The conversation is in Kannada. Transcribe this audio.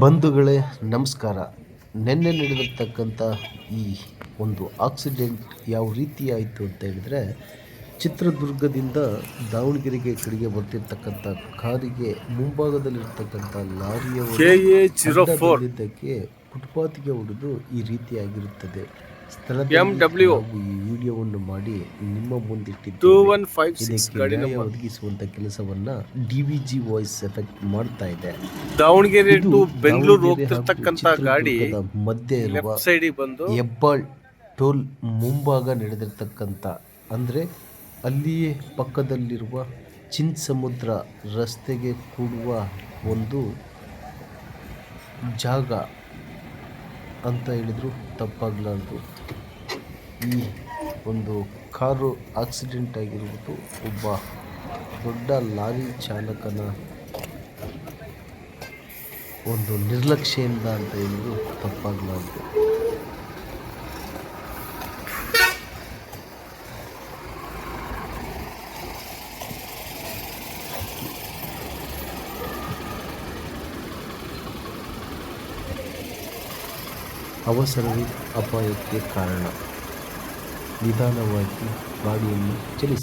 ಬಂಧುಗಳೇ ನಮಸ್ಕಾರ. ನಿನ್ನೆ ನಡೆದಿರ್ತಕ್ಕಂಥ ಈ ಒಂದು ಆಕ್ಸಿಡೆಂಟ್ ಯಾವ ರೀತಿ ಆಯಿತು ಅಂತ ಹೇಳಿದರೆ ಚಿತ್ರದುರ್ಗದಿಂದ ದಾವಣಗೆರೆಗೆ ಕಡೆಗೆ ಬರ್ತಿರ್ತಕ್ಕಂಥ ಕಾರಿಗೆ ಮುಂಭಾಗದಲ್ಲಿರ್ತಕ್ಕಂಥ ಲಾರಿಯ ಒಂದು KA 04. ಅಡ್ಡ ಬಂದಿದ್ದಕ್ಕೆ ಫುಟ್ಪಾತ್ಗೆ ಹೊಡೆದು ಈ ರೀತಿಯಾಗಿರುತ್ತದೆ ಸ್ಥಳ ವಿಡಿಯೋವನ್ನು ಮಾಡಿ ನಿಮ್ಮ ಟೂ ಮುಂದಿಟ್ಟಿದ್ದೇವೆ ಒನ್ ಫೈವ್ ಸಿಕ್ಸ್ ಗಾಡಿ ನಂಬರ್ ಒದಗಿಸುವಂತ ಕೆಲಸವನ್ನ ಡಿವಿಜಿ ವಾಯ್ಸ್ ಎಫೆಕ್ಟ್ ಮಾಡ್ತಾ ಇದೆ. ದಾವಣಗೆರೆ ಟು ಬೆಂಗಳೂರು ಹೋಗ್ತಿರ್ತಕ್ಕಂತ ಹಾಗೂ ಗಾಡಿ ಮಧ್ಯೆ ಇರುವ ಸೈಡ್ ಬಂದು ಹೆಬ್ಬಾಳ್ ಟೋಲ್ ಮುಂಭಾಗ ನಡೆದಿರ್ತಕ್ಕಂಥ ಅಂದರೆ ಅಲ್ಲಿಯೇ ಪಕ್ಕದಲ್ಲಿರುವ ಚಿನ್ ಸಮುದ್ರ ರಸ್ತೆಗೆ ಕೂಡುವ ಒಂದು ಜಾಗ ಅಂತ ಹೇಳಿದ್ರು ತಪ್ಪಾಗಲಾರ್ದು ಈ ಒಂದು ಕಾರು ಆಕ್ಸಿಡೆಂಟ್ ಆಗಿರುವುದು ಒಬ್ಬ ದೊಡ್ಡ ಲಾರಿ ಚಾಲಕನ ಒಂದು ನಿರ್ಲಕ್ಷ್ಯದಿಂದ ಅಂತ ಹೇಳಿದ್ರು ತಪ್ಪಾಗಲಾರದು ಅವಸರವೇ ಅಪಾಯಕ್ಕೆ ಕಾರಣ. ನಿಧಾನವಾಗಿ ಗಾಡಿಯನ್ನು ಚಲಿಸಿ.